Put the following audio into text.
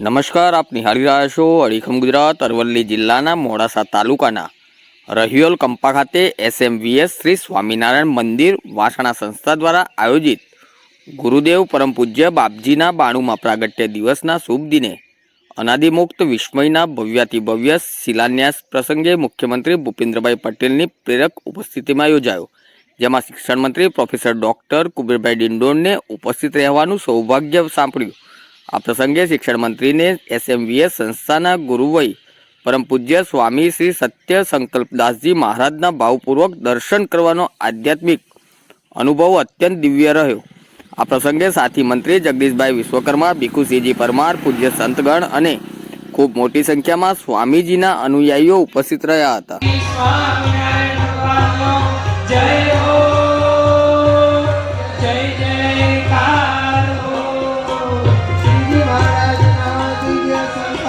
નમસ્કાર, આપ નિહાળી રહ્યા છો અડીખમ ગુજરાત, અરવલ્લી જિલ્લાના મોડાસા તાલુકાના રહિયોલ કંપા ખાતે એસએમવીએસ શ્રી સ્વામિનારાયણ મંદિર વાસણા સંસ્થા દ્વારા આયોજિત ગુરુદેવ પરમ પૂજ્ય બાપજીના બાણુમાં પ્રાગટ્ય દિવસના શુભ દિને અનાદિમુક્ત વિસ્મયના ભવ્યાતિ ભવ્ય શિલાન્યાસ પ્રસંગે મુખ્યમંત્રી ભૂપેન્દ્રભાઈ પટેલની પ્રેરક ઉપસ્થિતિમાં યોજાયો. જેમાં શિક્ષણ મંત્રી પ્રોફેસર ડૉક્ટર કુબેરભાઈ ડિંડોરને ઉપસ્થિત રહેવાનું સૌભાગ્ય સાંપડ્યું આ પ્રસંગે શિક્ષણ મંત્રીને એસએમવીએસ સંસ્થાના ગુરુવય પરમ પૂજ્ય સ્વામી શ્રી સત્ય સંકલ્પદાસજી મહારાજના ભાવપૂર્વક દર્શન કરવાનો આધ્યાત્મિક અનુભવ અત્યંત દિવ્ય રહ્યો. આ પ્રસંગે સાથી મંત્રી જગદીશભાઈ વિશ્વકર્મા, ભીખુસિંહજી પરમાર, પૂજ્ય સંતગણ અને ખૂબ મોટી સંખ્યામાં સ્વામીજીના અનુયાયીઓ ઉપસ્થિત રહ્યા હતા.